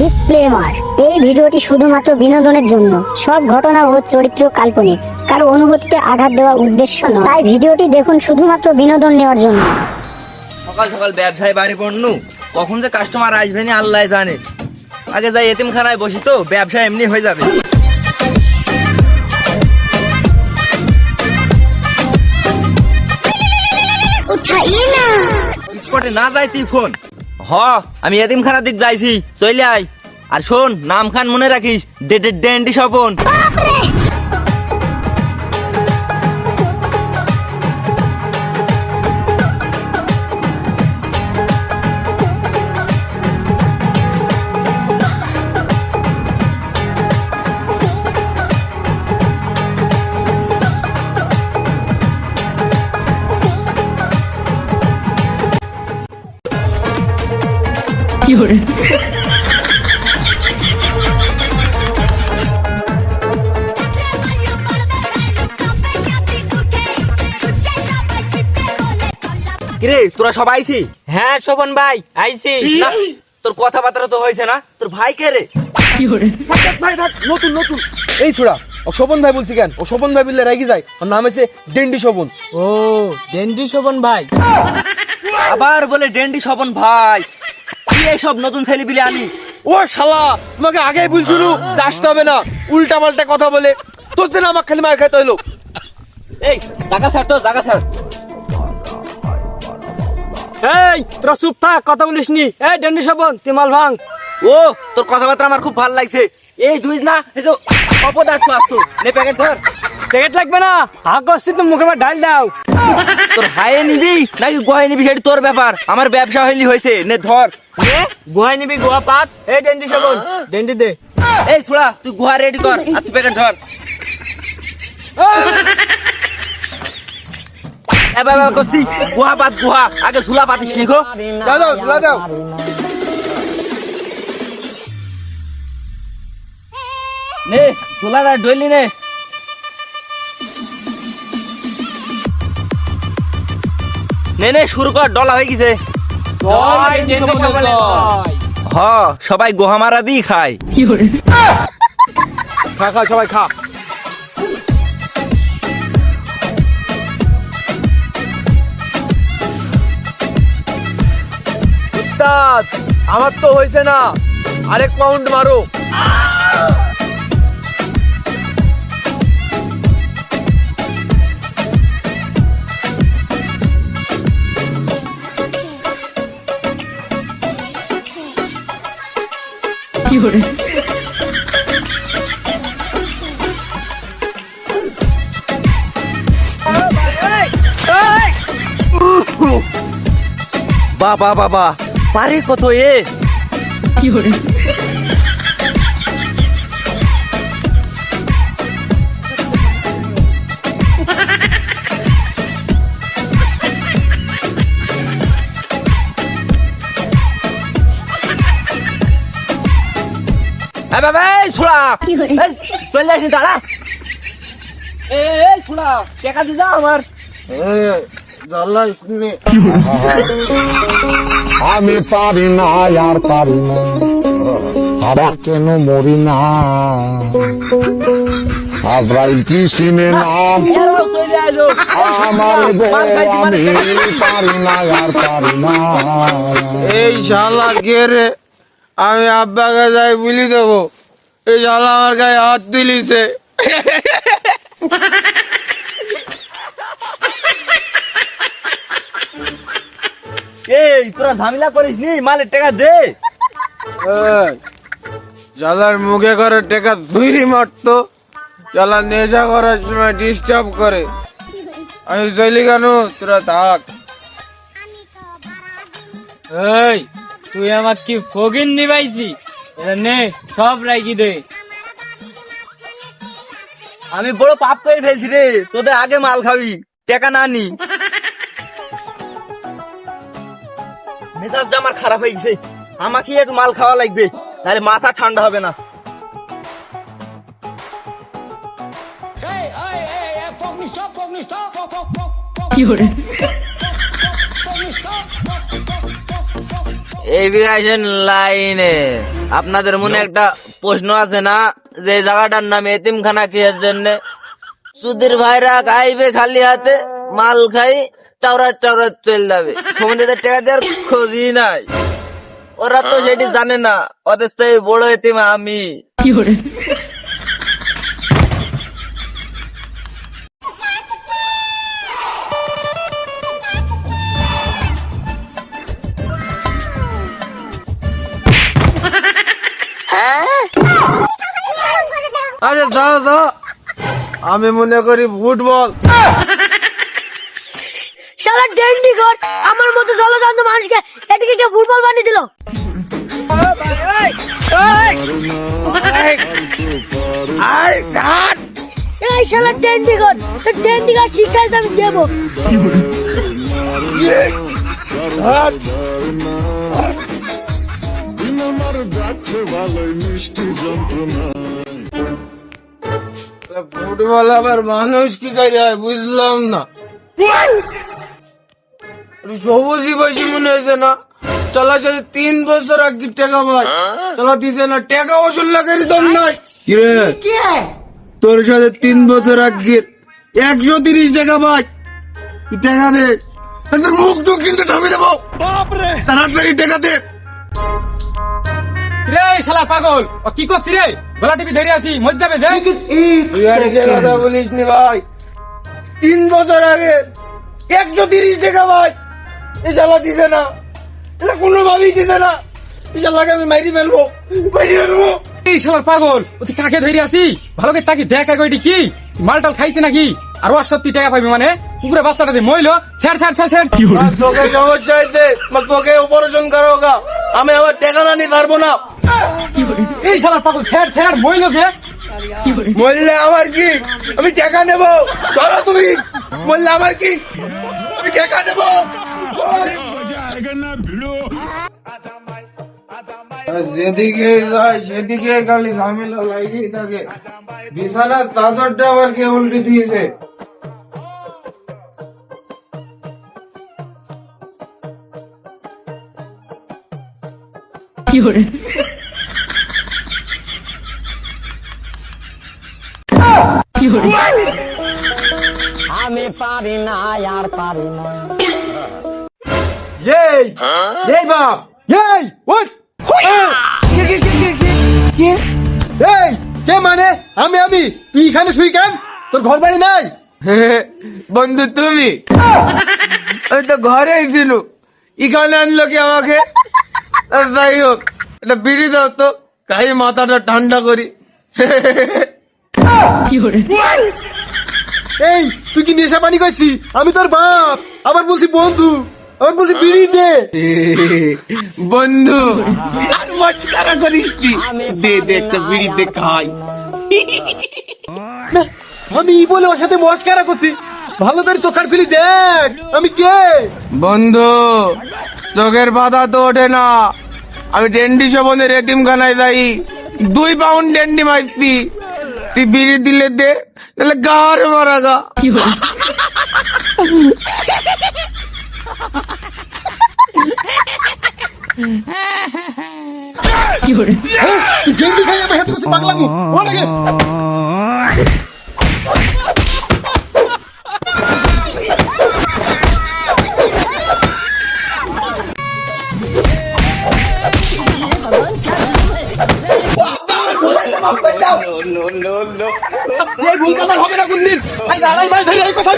Disclaimer এই ভিডিওটি শুধুমাত্র বিনোদনের জন্য। সব ঘটনা ও চরিত্র কাল্পনিক। কারও অনুভূতিতে আঘাত দেওয়ার উদ্দেশ্য নয়। তাই ভিডিওটি দেখুন শুধুমাত্র বিনোদন নেওয়ার জন্য। সকাল সকাল ব্যবসায় বাড়ি পড়নু। কখন যে কাস্টমার আসবে না আল্লাহ জানে। আগে যাই এতিমখানায় বসি তো ব্যবসা এমনি হয়ে যাবে। স্পটে না যাই তুই ফোন। হ, আমি এতিমখানার দিক যাইছি চলে আয়। আর শোন, নাম খান মনে রাখিস ডেটের ডেন্টি স্বপন। কিরে। তোরা সব আইছি? হ্যাঁ শোভন ভাই আইছি। না তোর কথাবার্তা তো হয়েছে না। তোর ভাই কে রে? থাক ভাই থাক নতুন নতুন। এই ছোড়া ও শোভন ভাই বলছি কেন? ও শোভন ভাই বললে রেগে যায়। ওর নাম হচ্ছে ডেন্ডি শোভন। ও ডেন্ডি শোভন ভাই। আবার বলে ডেন্ডি স্বপন ভাই। নতুন ছেলেপিলে আনিস ও শালা তোমাকে আগেই বলছিল যে আসতে হবে না উল্টা পাল্টা কথা বলে। তোর জন্য আমার খালি মার খাইতে হইল। এই টাকা ছাড় তো টাকা ছাড়। এই তোরা চুপ থাক কথা বলিস নি। এই ডেন্ডি শোভন তুই মাল ভাঙ। ও তোর কথাবার্তা আমার খুব ভালো লাগছে। এই জুইস না এই যে অপদার্থ আসতো। নে প্যাকেট ধর। প্যাকেট লাগবে না? তো মুখে ঢাল দাও। তোর হায়ে নিবি নাকি গোয়ায় নিবি সেটা তোর ব্যাপার। আমার ব্যবসা হইলি হয়েছে নে ধর। নে গোহাই নিবি গোয়া পাত। এই ডেন্ডি শোভন ডেন্ডি দে। এই ছোড়া তুই গুহা রেডি কর আর তুই প্যাকেট ধর। এবার এবার করছি। গুহা পাত গুহা। আগে ঝুলা পাতিস নি গো। দাও দাও দাও। ঝুলাটা নে। নে নে শুরু কর ডলা হয়ে গেছে। হ সবাই গোহা মারা দিয়ে খায়। খা খা সবাই খা। আমার তো হয়েছে না। আরেক পাউন্ড মারো। বাবা বাবা পারে কত এ? কি বাবা এই ছোড়া চলে আসনি দাঁড়া। এই ছোড়া টাকা দিয়ে যা আমার। আমি পারি না আর পারি না। আবার কেন মরি না? আজরাইল কি সিনে নাম আসো। আমার আমি পারি না আর পারি না। এই শালা কে রে? আমি আব্বাকে যাই বলি দেবো এই শালা আমার গায়ে হাত তুলিছে। এই তোরা ঝামেলা করিস নি মালের টাকা দে। জালার মুখে করে টেকা ধুইরি মারতো। জালা নেশা করার সময় ডিস্টার্ব করে। আমি চলি কেন? তোরা থাক। এই তুই আমার কি ফগিন নিবাইছি। এটা নে সব রাখি দে। আমি বড় পাপ করে ফেলছি রে তোদের আগে মাল খাবি টাকা না নি। মেজাজটা আমার খারাপ হয়ে গেছে আমাকে একটু মাল খাওয়া লাগবে নাহলে মাথা ঠান্ডা হবে না। এভিয়েশন লাইনে আপনাদের মনে একটা প্রশ্ন আছে না? যে জায়গাটার নাম এতিমখানা কিসের জন্য? সুধীর ভাইরা খাইবে খালি হাতে মাল খাই টাওরা টাওরা চলে যাবে। সমুদ্রের টাকা দেওয়ার খোঁজই নাই। ওরা তো সেটি জানে না। ওদের সেই বড় এতিম আমি। আরে দাও দাও আমি মনে করি ফুটবল। শালা ডেন্ডিগর আমার মতো জলজান্ত মানুষকে এদিকে একটা ফুটবল বানিয়ে দিল। এই শালা ডেন্ডিগর তো ডেন্ডিগর শিক্ষায় আমি দেবো। আমার যাচ্ছে ভালোই মিষ্টি যন্ত্রণা ফুটবল আবার মানুষ কি করে হয় বুঝলাম না। সবুজই বেশি মনে হয়েছে না। চলা তিন বছর আগে টাকা পাই চলা দিছে না টাকা ওষুধ লাগার দম নাই। কিরে তোর সাথে তিন বছর আগে একশো তিরিশ টাকা পাই তুই টাকা দে। তোর মুখ তো কিন্তু ঠামি দেবো। তাড়াতাড়ি টাকা দে। রে শালা পাগল? ও কি করছি রে? গলা টিপি ধরে আছি মজ যাবে যে? তুই কথা বলিস নি ভাই। তিন বছর আগে একশো তিরিশ টাকা ভাই। এ না। এটা কোনোভাবেই দিছে না। এই জ্বালাকে আমি মাইরি ফেলব মাইরি ফেলব। এই শালার পাগল ও তুই কাকে ধরে আছি ভালো করে তাকি দেখ আগে ওইটি কি? মালটাল খাইছে নাকি? আর ও সত্যি টাকা পাবি মানে? কুকুরে বাচ্চাটা দিয়ে মইলো ছেড় ছেড় ছেড় ছেড়। তোকে জগৎ চাইতে তোকে অপারেশন করো আমি আবার টাকা না নিতে পারব না। এই শালার পাগল ছেড় ছেড় মইলো যে। বললে আমার কি? আমি টাকা নেব। চলো তুমি। বললে আমার কি? আমি টাকা নেব। যেদিকে যায় সেদিকে খালি ঝামেলা লাগিয়ে থাকে। বিছানার চাদরটা আবার কে উল্টে দিয়েছে? আমি না আর পারি না। এই এই বাপ এই কে কে কে কে কে? এই কে মানে? আমি আমি। তুই এখানে শুই কেন? তোর ঘর বাড়ি নাই? বন্ধু তুমি? আমি তো ঘরেই ছিল। এখানে আনলো কি আমাকে? যাই হোক এটা বিড়ি দাও তো। কাই মাথাটা ঠান্ডা করি। এই তুই কি নেশা পানি করছি আমি তোর বাপ। আবার বলছি বন্ধু। আবার বলছি বিড়ি দে বন্ধু আর মস্কারা করিস তুই দে দে একটা বিড়ি দে খাই। আমি ই বলে ওর সাথে মস্কারা করছি। ভালো করে চোখার ফিলি দেখ। আমি কে? বন্ধু চোখের বাধা তো ওঠে না। আমি ডেন্ডি সবনের এতিমখানায় যাই। দুই পাউন্ড ডেন্ডি মাইছি। তুই বিড়ি দিলে দে তাহলে গার মারা গা ডেন্ডি খাই আমি হাত করছিস পাগলামি? ও লাগে। এই ভুল হবে না কোনদিন? ভাই দাঁড়াই মাছ ধরে এই কথা